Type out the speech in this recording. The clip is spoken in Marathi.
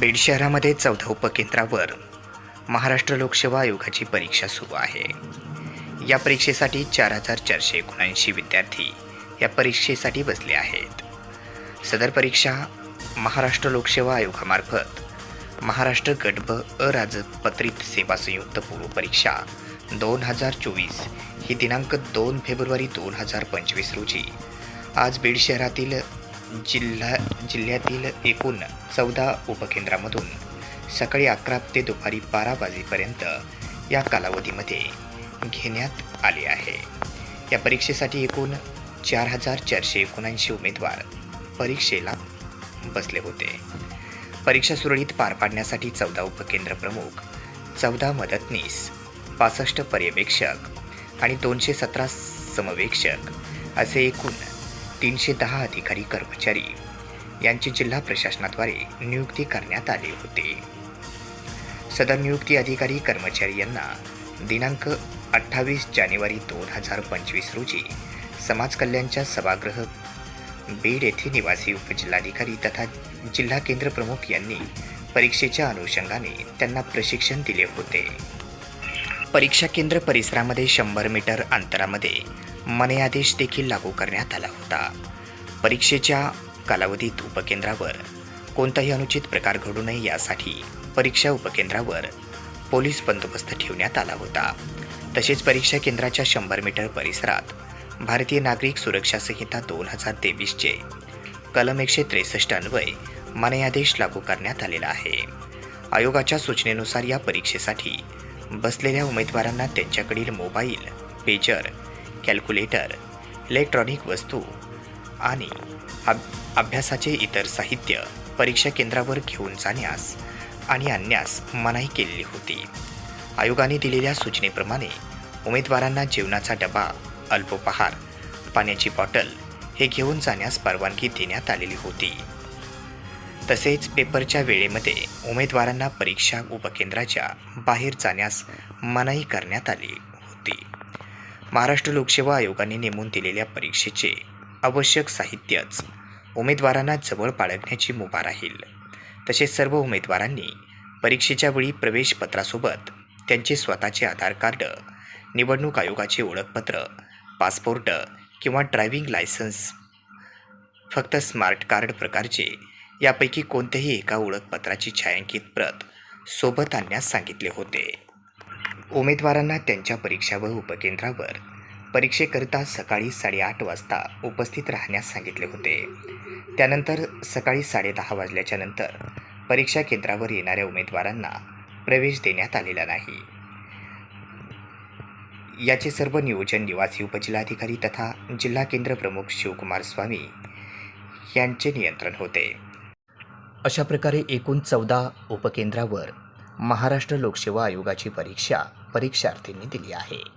बीड शहरामध्ये चौदा उपकेंद्रावर महाराष्ट्र लोकसेवा आयोगाची परीक्षा सुरू आहे. या परीक्षेसाठी चार हजार चारशे एकोणऐंशी विद्यार्थी या परीक्षेसाठी बसले आहेत. सदर परीक्षा महाराष्ट्र लोकसेवा आयोगामार्फत महाराष्ट्र गट ब अराजपत्रित सेवा संयुक्त पूर्व परीक्षा दोन हजार चोवीस ही दिनांक दोन फेब्रुवारी दोन हजार पंचवीस रोजी आज बीड शहरातील जिल्हा जिल्ह्यातील एकूण चौदा उपकेंद्रामधून सकाळी अकरा ते दुपारी बारा वाजेपर्यंत या कालावधीमध्ये घेण्यात आले आहे. या परीक्षेसाठी एकूण चार हजार चारशे एकोणऐंशी उमेदवार परीक्षेला बसले होते. परीक्षा सुरळीत पार पाडण्यासाठी चौदा उपकेंद्र प्रमुख चौदा मदतनीस पासष्ट पर्यवेक्षक आणि दोनशे सतरा समवेक्षक असे एकूण तीनशे दहा अधिकारी कर्मचारी यांची जिल्हा प्रशासनाद्वारे नियुक्ती करण्यात आली होती. सदर नियुक्ती अधिकारी कर्मचारी यांना दिनांक अठ्ठावीस जानेवारी दोन हजार पंचवीस रोजी समाज कल्याणच्या सभागृह बीड येथे निवासी उपजिल्हाधिकारी तथा जिल्हा केंद्र प्रमुख यांनी परीक्षेच्या अनुषंगाने त्यांना प्रशिक्षण दिले होते. परीक्षा केंद्र परिसरामध्ये शंभर मीटर अंतरामध्ये मने आदेश देखील लागू करण्यात आला होता. परीक्षेच्या कालावधीत उपकेंद्रावर कोणताही अनुचित प्रकार घडू नये यासाठी परीक्षा उपकेंद्रावर पोलीस बंदोबस्त ठेवण्यात आला होता. तसेच परीक्षा केंद्राच्या शंभर मीटर परिसरात भारतीय नागरिक सुरक्षा संहिता दोन हजार तेवीसचे कलम एकशे त्रेसष्ट अन्वय मने लागू करण्यात आलेला आहे. आयोगाच्या सूचनेनुसार या परीक्षेसाठी बसलेल्या उमेदवारांना त्यांच्याकडील मोबाईल पेजर कॅल्क्युलेटर इलेक्ट्रॉनिक वस्तू आणि अभ अभ्यासाचे इतर साहित्य परीक्षा केंद्रावर घेऊन जाण्यास आणि आणण्यास मनाई केलेली होती. आयोगाने दिलेल्या सूचनेप्रमाणे उमेदवारांना जेवणाचा डबा अल्पोपहार पाण्याची बॉटल हे घेऊन जाण्यास परवानगी देण्यात आलेली होती. तसेच पेपरच्या वेळेमध्ये उमेदवारांना परीक्षा उपकेंद्राच्या बाहेर जाण्यास मनाई करण्यात आली होती. महाराष्ट्र लोकसेवा आयोगाने नेमून दिलेल्या परीक्षेचे आवश्यक साहित्यच उमेदवारांना जवळ बाळगण्याची मुभा राहील. तसेच सर्व उमेदवारांनी परीक्षेच्या वेळी प्रवेशपत्रासोबत त्यांचे स्वतःचे आधार कार्ड निवडणूक आयोगाचे ओळखपत्र पासपोर्ट किंवा ड्रायव्हिंग लायसन्स फक्त स्मार्ट कार्ड प्रकारचे यापैकी कोणत्याही एका ओळखपत्राची छायांकित प्रत सोबत आणण्यास सांगितले होते. उमेदवारांना त्यांच्या परीक्षा व उपकेंद्रावर परीक्षेकरिता सकाळी साडेआठ वाजता उपस्थित राहण्यास सांगितले होते. त्यानंतर सकाळी साडेदहा वाजल्याच्या नंतर परीक्षा केंद्रावर येणाऱ्या उमेदवारांना प्रवेश देण्यात आलेला नाही. याचे सर्व नियोजन निवासी उपजिल्हाधिकारी तथा जिल्हा केंद्र प्रमुख शिवकुमार स्वामी यांचे नियंत्रण होते. अशा प्रकारे एकूण चौदा उपकेंद्रावर महाराष्ट्र लोकसेवा आयोगाची परीक्षा परीक्षार्थींनी दिली आहे.